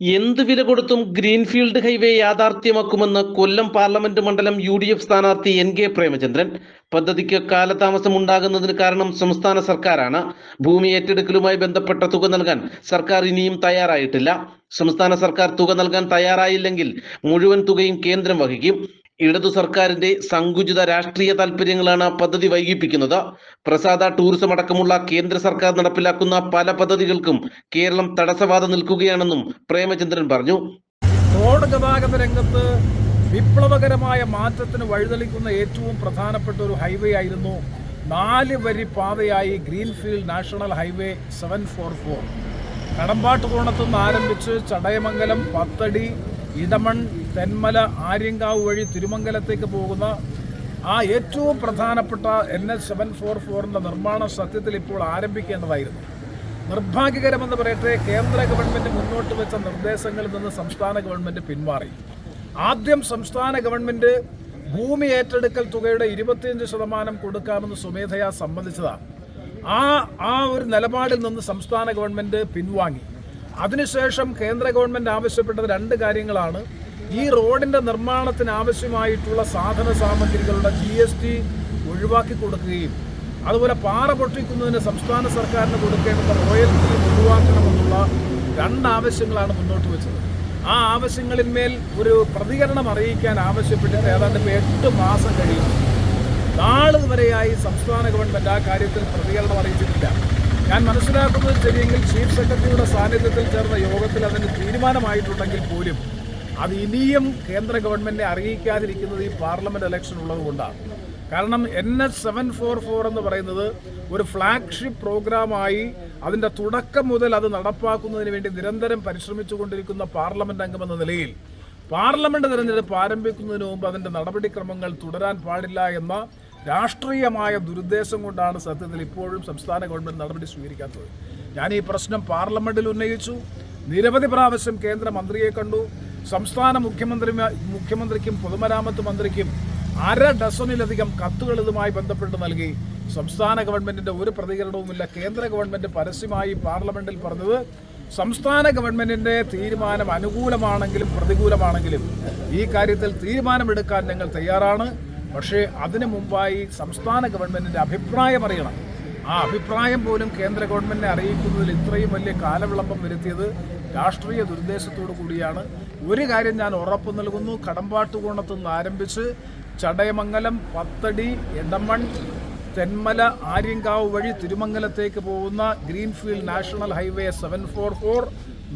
എന്ത് വില കൊടുത്തും ഗ്രീൻഫീൽഡ് ഹൈവേ യാഥാർത്ഥ്യമാക്കുമെന്ന് കൊല്ലം പാർലമെന്റ് മണ്ഡലം യു ഡി എഫ് സ്ഥാനാർത്ഥി എൻ കെ പ്രേമചന്ദ്രൻ. പദ്ധതിക്ക് കാലതാമസം ഉണ്ടാകുന്നതിന് കാരണം സംസ്ഥാന സർക്കാരാണ്. ഭൂമി ഏറ്റെടുക്കലുമായി ബന്ധപ്പെട്ട തുക നൽകാൻ സർക്കാർ ഇനിയും തയ്യാറായിട്ടില്ല. സംസ്ഥാന സർക്കാർ തുക നൽകാൻ തയ്യാറായില്ലെങ്കിൽ മുഴുവൻ തുകയും കേന്ദ്രം വഹിക്കും. ഇടതു സർക്കാരിന്റെ സങ്കുചിത രാഷ്ട്രീയ താല്പര്യങ്ങളാണ് പദ്ധതി വൈകിപ്പിക്കുന്നത്. പ്രസാദ ടൂറിസം അടക്കമുള്ള കേന്ദ്ര സർക്കാർ നടപ്പിലാക്കുന്ന പല പദ്ധതികൾക്കും കേരളം തടസ്സവാദം നിൽക്കുകയാണെന്നും പ്രേമചന്ദ്രൻ പറഞ്ഞു. റോഡ് ഗതാഗത രംഗത്ത് വിപ്ലവകരമായ മാറ്റത്തിന് വഴിതെളിക്കുന്ന ഏറ്റവും പ്രധാനപ്പെട്ട ഒരു ഹൈവേ ആയിരുന്നു നാല് വരി പാതയായി greenfield national highway seven four four. കടമ്പാട്ടുകോണത്തു നിന്ന് ആരംഭിച്ച് ചടയമംഗലം പത്തടി ഇടമൺ തെന്മല ആര്യങ്കാവ് വഴി തിരുമംഗലത്തേക്ക് പോകുന്ന ആ ഏറ്റവും പ്രധാനപ്പെട്ട എൻ എസ് സെവൻ ഫോർ ഫോറിന്റെ നിർമ്മാണം സത്യത്തിൽ ഇപ്പോൾ ആരംഭിക്കേണ്ടതായിരുന്നു. നിർഭാഗ്യകരമെന്ന് പറയട്ടെ കേന്ദ്ര ഗവൺമെന്റ് മുന്നോട്ട് വെച്ച നിർദ്ദേശങ്ങളിൽ നിന്ന് സംസ്ഥാന ഗവൺമെന്റ് പിന്മാറി. ആദ്യം സംസ്ഥാന ഗവൺമെന്റ് ഭൂമി ഏറ്റെടുക്കൽ തുകയുടെ ഇരുപത്തിയഞ്ച് ശതമാനം കൊടുക്കാമെന്ന് സ്വമേധയാ സമ്മതിച്ചതാണ്. ആ ആ ഒരു നിലപാടിൽ നിന്ന് സംസ്ഥാന ഗവൺമെന്റ് പിൻവാങ്ങി. അതിനുശേഷം കേന്ദ്ര ഗവൺമെന്റ് ആവശ്യപ്പെട്ടത് രണ്ട് കാര്യങ്ങളാണ്. ഈ റോഡിന്റെ നിർമ്മാണത്തിന് ആവശ്യമായിട്ടുള്ള സാധന സാമഗ്രികളുടെ ജി എസ് ടി ഒഴിവാക്കി കൊടുക്കുകയും അതുപോലെ പാറ പൊട്ടിക്കുന്നതിന് സംസ്ഥാന സർക്കാരിന് കൊടുക്കേണ്ട റോയൽറ്റി ഒഴിവാക്കണമെന്നുള്ള രണ്ട് ആവശ്യങ്ങളാണ് മുന്നോട്ട് വെച്ചത്. ആ ആവശ്യങ്ങളിന്മേൽ ഒരു പ്രതികരണം അറിയിക്കാൻ ആവശ്യപ്പെട്ടിട്ട് ഏതാണ്ട് എട്ട് മാസം കഴിയുന്നു. നാളുവരെയായി സംസ്ഥാന ഗവൺമെന്റ് ആ കാര്യത്തിൽ പ്രതികരണം അറിയിച്ചിട്ടില്ല. ഞാൻ മനസ്സിലാക്കുന്നത് ശരിയെങ്കിൽ ചീഫ് സെക്രട്ടറിയുടെ സാന്നിധ്യത്തിൽ ചേർന്ന യോഗത്തിൽ അതിന് തീരുമാനമായിട്ടുണ്ടെങ്കിൽ പോലും അത് ഇനിയും കേന്ദ്ര ഗവൺമെന്റിനെ അറിയിക്കാതിരിക്കുന്നത് ഈ പാർലമെന്റ് ഇലക്ഷൻ ഉള്ളതുകൊണ്ടാണ് കാരണം N S seven four four എന്ന് പറയുന്നത് ഒരു ഫ്ലാഗ്ഷിപ്പ് പ്രോഗ്രാമായി അതിന്റെ തുടക്കം മുതൽ അത് നടപ്പാക്കുന്നതിന് വേണ്ടി നിരന്തരം പരിശ്രമിച്ചുകൊണ്ടിരിക്കുന്ന പാർലമെന്റ് അംഗമെന്ന നിലയിൽ പാർലമെന്റ് തിരഞ്ഞെടുപ്പ് ആരംഭിക്കുന്നതിന് മുമ്പ് അതിന്റെ നടപടിക്രമങ്ങൾ തുടരാൻ പാടില്ല എന്ന രാഷ്ട്രീയമായ ദുരുദ്ദേശം കൊണ്ടാണ് സത്യത്തിൽ ഇപ്പോഴും സംസ്ഥാന ഗവൺമെന്റ് നടപടി സ്വീകരിക്കാത്തത്. ഞാൻ ഈ പ്രശ്നം പാർലമെന്റിൽ ഉന്നയിച്ചു. നിരവധി പ്രാവശ്യം കേന്ദ്രമന്ത്രിയെ കണ്ടു. സംസ്ഥാന മുഖ്യമന്ത്രി മുഖ്യമന്ത്രിക്കും പൊതുമരാമത്ത് മന്ത്രിക്കും അര ഡസണിലധികം കത്തുകൾ ഇതുമായി ബന്ധപ്പെട്ട് നൽകി. സംസ്ഥാന ഗവൺമെന്റിന്റെ ഒരു പ്രതികരണവുമില്ല. കേന്ദ്ര ഗവൺമെന്റ് പരസ്യമായി പാർലമെന്റിൽ പറഞ്ഞത് സംസ്ഥാന ഗവൺമെന്റിന്റെ തീരുമാനം അനുകൂലമാണെങ്കിലും പ്രതികൂലമാണെങ്കിലും ഈ കാര്യത്തിൽ തീരുമാനമെടുക്കാൻ ഞങ്ങൾ തയ്യാറാണ്. പക്ഷേ അതിനു മുമ്പായി സംസ്ഥാന ഗവൺമെന്റിന്റെ അഭിപ്രായം അറിയണം. ആ അഭിപ്രായം പോലും കേന്ദ്ര ഗവൺമെന്റിനെ അറിയിക്കുന്നതിൽ ഇത്രയും വലിയ കാലവിളംബം വരുത്തിയത് രാഷ്ട്രീയ ദുരുദ്ദേശത്തോടു കൂടിയാണ്. ഒരു കാര്യം ഞാൻ ഉറപ്പ് നൽകുന്നു. കടമ്പാട്ടുകോണത്തു നിന്ന് ആരംഭിച്ച് ചടയമംഗലം പത്തടി എടമൺ തെന്മല ആര്യങ്കാവ് വഴി തിരുമംഗലത്തേക്ക് പോകുന്ന greenfield national highway seven four four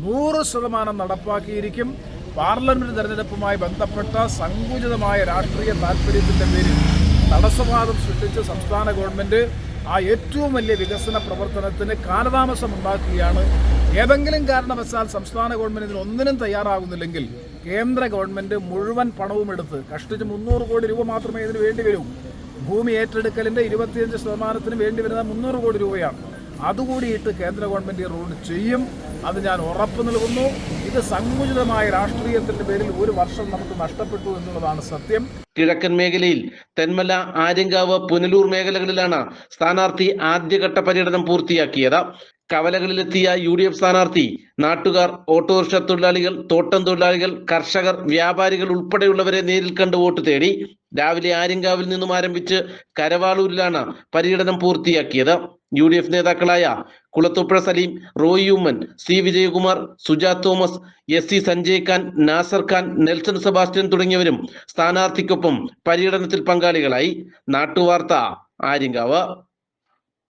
നൂറ് ശതമാനം നടപ്പാക്കിയിരിക്കും. പാർലമെന്റ് തെരഞ്ഞെടുപ്പുമായി ബന്ധപ്പെട്ട സങ്കുചിതമായ രാഷ്ട്രീയ താല്പര്യത്തിന്റെ പേരിൽ തടസ്സവാദം സൃഷ്ടിച്ച് സംസ്ഥാന ഗവൺമെന്റ് ആ ഏറ്റവും വലിയ വികസന പ്രവർത്തനത്തിന് കാലതാമസം ഉണ്ടാക്കുകയാണ്. ഏതെങ്കിലും കാരണവശാൽ സംസ്ഥാന ഗവൺമെന്റ് ഇതിന് ഒന്നിനും തയ്യാറാകുന്നില്ലെങ്കിൽ കേന്ദ്ര ഗവൺമെന്റ് മുഴുവൻ പണവും എടുത്ത് കഷ്ടിച്ച് മുന്നൂറ് കോടി രൂപ മാത്രമേ ഇതിന് വേണ്ടി വരൂ. ഭൂമി ഏറ്റെടുക്കലിന്റെ ഇരുപത്തിയഞ്ച് ശതമാനത്തിന് വേണ്ടി വരുന്ന മുന്നൂറ് കോടി രൂപയാണ്. അതുകൂടിയിട്ട് കേന്ദ്ര ഗവൺമെന്റ് ഈ റോഡ് ചെയ്യും. അത് ഞാൻ ഉറപ്പ് നൽകുന്നു. ഇത് സങ്കുചിതമായ രാഷ്ട്രീയത്തിന്റെ പേരിൽ ഒരു വർഷം നമുക്ക് നഷ്ടപ്പെട്ടു എന്നുള്ളതാണ് സത്യം. കിഴക്കൻ മേഖലയിൽ തെന്മല ആര്യങ്കാവ് പുനലൂർ മേഖലകളിലാണ് സ്ഥാനാർത്ഥി ആദ്യഘട്ട പര്യടനം പൂർത്തിയാക്കിയത്. കവലകളിലെത്തിയ യു ഡി എഫ് സ്ഥാനാർത്ഥി നാട്ടുകാർ ഓട്ടോറിക്ഷ തൊഴിലാളികൾ തോട്ടം തൊഴിലാളികൾ കർഷകർ വ്യാപാരികൾ ഉൾപ്പെടെയുള്ളവരെ നേരിൽ കണ്ട് വോട്ട് തേടി രാവിലെ ആര്യങ്കാവിൽ നിന്നും ആരംഭിച്ച് കരവാളൂരിലാണ് പര്യടനം പൂർത്തിയാക്കിയത്. യു ഡി എഫ് നേതാക്കളായ Kulathupuzha Saleem Roy Yuman C Vijayakumar Suja Thomas S C Sanjay Khan Nasar Khan Nelson Sebastian തുടങ്ങിയവരും സ്ഥാനാർത്ഥിക്കൊപ്പം പര്യടനത്തിൽ പങ്കാളികളായി. നാട്ടുവാർത്ത ആര്യങ്കാവ്.